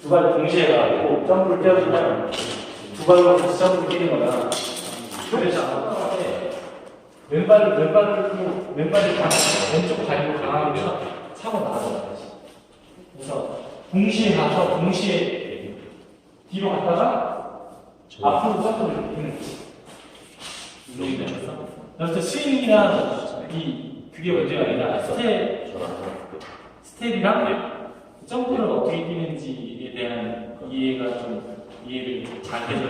두 발 동시에 가고 점프를 떼어주면 두 발로 같이 점프를 뛰는 거야. 그래서 아까한테 왼발을 또 왼발을 강 왼쪽 발로 강하게 차고 나가는 그래서 동시에 가서 동시에 뒤로 갔다가 앞으로 점프를 뛰는 거지. 그래서 스윙이랑 이 그게 문제가 아니라 스텝 스텝이랑 점프를 어떻게 뛰는지에 대한 이해가 좀 이해를 잘 되죠.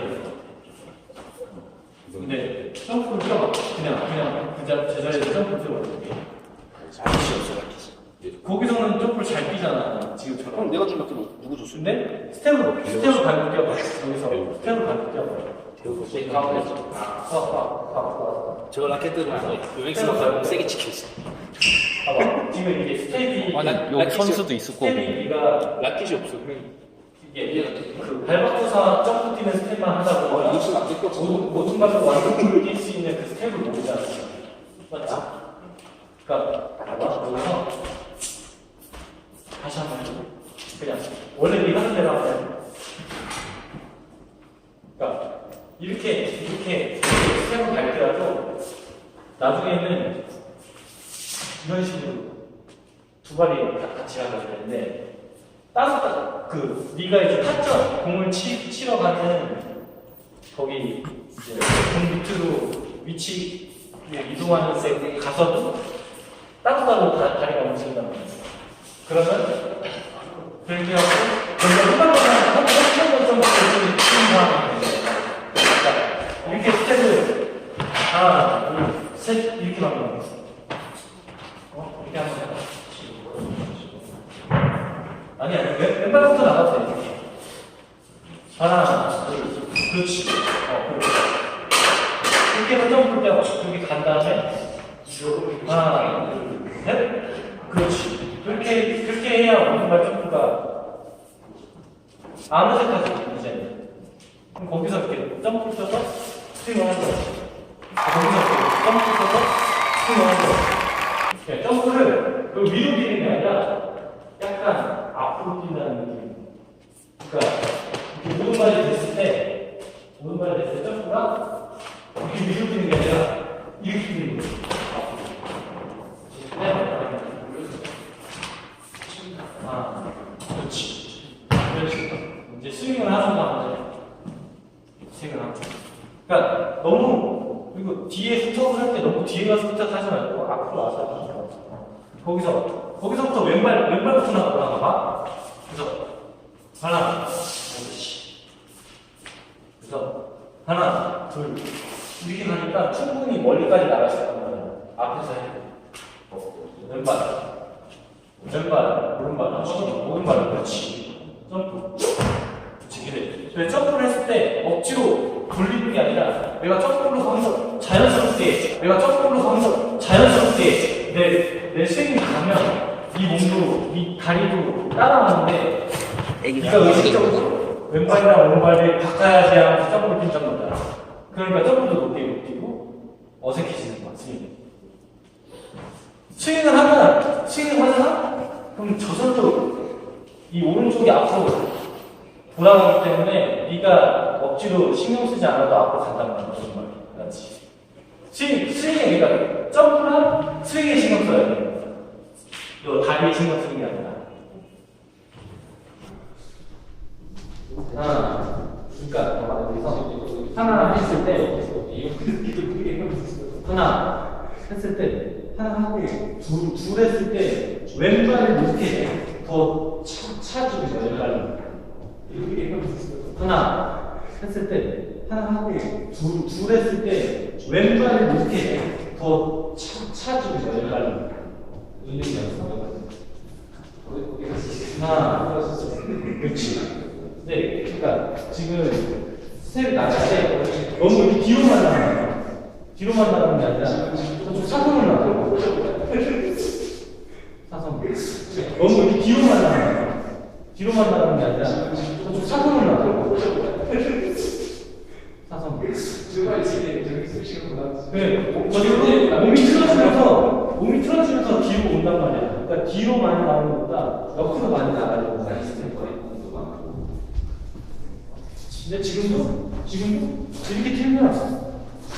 근데 점프를 뛰어봐. 그냥 그냥 그 자- 제자리에서 점프를 뛰어봐. 거기서는 점프를 잘 뛰잖아. 지금처럼. 그럼 내가 준 라켓은 누구 줬어? 근데 스텝으로 스텝으로 밟고 뛰어봐. 여기서 스텝으로 밟고 뛰어봐. 가운데서 아, 쏴, 쏴, 쏴, 쏴. 제가 라켓 들으면서 엑스가 밟고 세게 찍혔어. 봐봐. 지금 이게 스텝이 아, 난 여기 선수도 있을 거고. 스텝이 네가 라켓이 없어. 이게 그 발바꾸사 점프 뛰는 스텝만 이것은 안 뜯겼어. 모든 모든 발로 완벽하게 뛸수 있는 그 스텝을 모르잖아. 맞지? 그러니까 봐봐 여기서 다시 한번 해줘. 그냥 원래 네가 하는 대로 하면 그러니까 이렇게 이렇게 스텝을 밟더라도 나중에는 이런 식으로 두 발이 다 같이 가야 되는데 따로 그 네가 이제 타점 공을 치, 치러 가는 거기 이제 공 밑으로 위치 이동하는 데 가서도 따로따로 다, 다리가 움직인단 말이야. 그러면 그렇게 하고 먼저 한 발만 한번 정도 치는 상황이 그러니까 이렇게 스텝을 하나, 둘, 셋 이렇게. 어? 이렇게 한번 해봐. 아니야, 왼, 왼발부터 나가도 돼. 이렇게. 하나, 둘, 그렇지. 어, 그렇지. 이렇게 점프를 떼어. 그렇게 간 다음에, 하나, 둘, 셋. 그렇지. 그렇게, 그렇게 해야 오른발 점프가 아무 데까지 이제. 그럼 거기서 이렇게 점프를 떠서 스윙을 하는 거야. 거기서 이렇게 점프를 위로 뛰는 게 아니라 약간 앞으로 뛴다는 느낌. 그러니까 이렇게 오른발이 됐을 때 오른발이 됐을 때 점프가 이렇게 위로 뛰는 게 아니라 이렇게 뛰는 거예요. 아, 그렇지. 그렇지. 이제 스윙을 하는 하고. 그러니까 너무 그리고 뒤에 스톱을 할 때 너무 뒤에 가서 스톱 하지 말고 앞으로 와서 거야. 거기서 거기서부터 왼발 왼발부터 나가봐. 봐. 그래서 하나, 그렇지. 그래서 하나, 둘 이렇게 가니까 충분히 멀리까지 나갈 수 있단 말이야. 앞에서 해. 어, 왼발, 왼발, 오른발, 오른발, 그렇지. 점프. 그렇지. 그래, 점프를 했을 때 억지로 돌리는 게 아니라 내가 점프를 하면서 자연스럽게, 내가 점프를 하면서 자연스럽게 내, 내 스윙이 가면 이 몸도, 이 다리도 따라가는데 네가 의식적으로 왼발이랑 오른발을 바꿔야지 하면서 점프를 뛴단 말이야. 그러니까 점프도 높게 못 뛰고 어색해지는 거야, 스윙이. 스윙을 하면, 스윙을 하잖아? 그럼 저 손도 이 오른쪽이 앞으로 돌아가기 때문에 네가 억지로 신경 쓰지 않아도 앞으로 간단 말이야, 정말. 그렇지. 스윙, 스윙에 그러니까 점프랑 스윙에 신경 써야 돼. 너 다리에 신경 쓰는 게 아니라. 하나, 그러니까 하나 했을 때 하나 했을 때 하나 하고 둘, 둘 했을 때 왼발을 이렇게 더 차, 차주고 왼발을 하나 했을 때 하나 하고 둘, 둘 했을 때 왼발을 이렇게 더 차, 차주고 있어요 왼발을 하나 그렇지. 네 그러니까 지금 스텝이 낮을 때 너무 이렇게 뒤로만 거야 뒤로만 나가는 게 아니라 저쪽 사선을 나가고 사선 너무 이렇게 뒤로만 거야 뒤로만 나가는 게 아니라 저쪽 사선을 나가고 그래 저기 몸이 틀어지면서 몸이 틀어지면서 뒤로 온단 말이야. 그러니까 뒤로 많이 나오는 것보다 옆으로 많이 나가는 있을 거예요. 근데 지금도 지금도 이렇게 틀면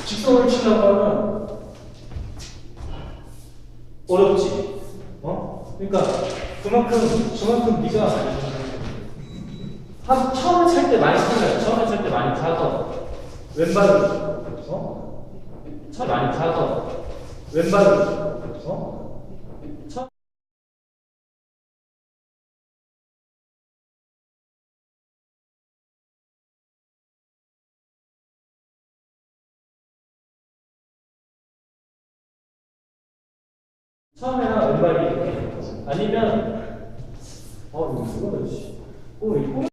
직선을 치려고 하면 어렵지. 어? 그러니까 그만큼 그만큼 네가 한 처음에 찰 때 많이 틀려. 처음에 찰 때 많이 차서 왼발을 어? 처 많이 차서 왼발을 어? 처 처음에는 왼발이 아니면 어 이거 뭐야 씨. 어 이거